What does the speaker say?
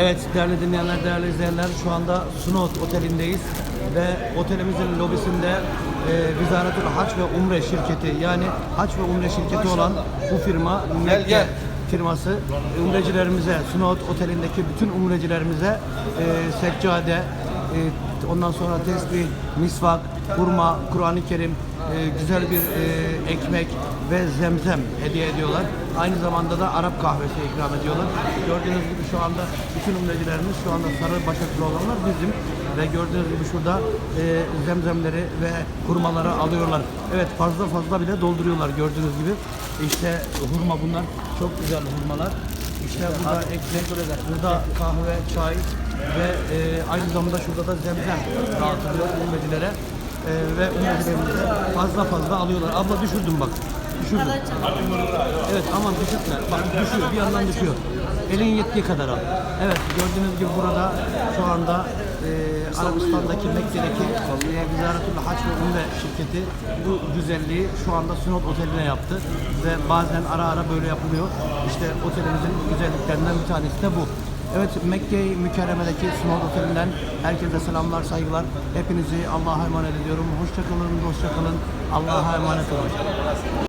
Evet değerli dinleyenler, değerli izleyenler şu anda Sunot Oteli'ndeyiz ve otelimizin lobisinde e, Vizaretül Haç ve Umre şirketi yani Haç ve Umre şirketi olan bu firma Mekke firması umrecilerimize Sunot Oteli'ndeki bütün umrecilerimize e, seccade ondan sonra tesbih, misvak, hurma, Kur'an-ı Kerim, e, güzel bir e, ekmek ve zemzem hediye ediyorlar. Aynı zamanda da Arap kahvesi ikram ediyorlar. Gördüğünüz gibi şu anda bütün umrecilerimiz şu anda sarı başaklı olanlar bizim ve gördüğünüz gibi şurada e, zemzemleri ve hurmaları alıyorlar. Evet fazla fazla bile dolduruyorlar gördüğünüz gibi. İşte hurma bunlar çok güzel hurmalar. İşte burada ekmek, burada kahve, çay ve e, aynı zamanda şurada da zemzem dağıtılıyor umrecilere. E, ve umrecilerimize fazla fazla alıyorlar. Abla düşürdüm bak. Düşürdüm. Evet aman düşürtme. Bak düşüyor bir yandan düşüyor. Elin yettiği kadar al. Evet gördüğünüz gibi burada şu anda e, Arabistan'daki Mekke'deki e, Vizaretül Haç ve Umre şirketi bu güzelliği şu anda Sunot Oteli'ne yaptı. Ve bazen ara ara böyle yapılıyor. İşte otelimizin güzelliklerinden bir tanesi de bu. Evet Mekke-i Mükerreme'deki Sunot Oteli'nden herkese selamlar, saygılar. Hepinizi Allah'a emanet ediyorum. Hoşça kalın, dostça kalın. Allah'a emanet olun.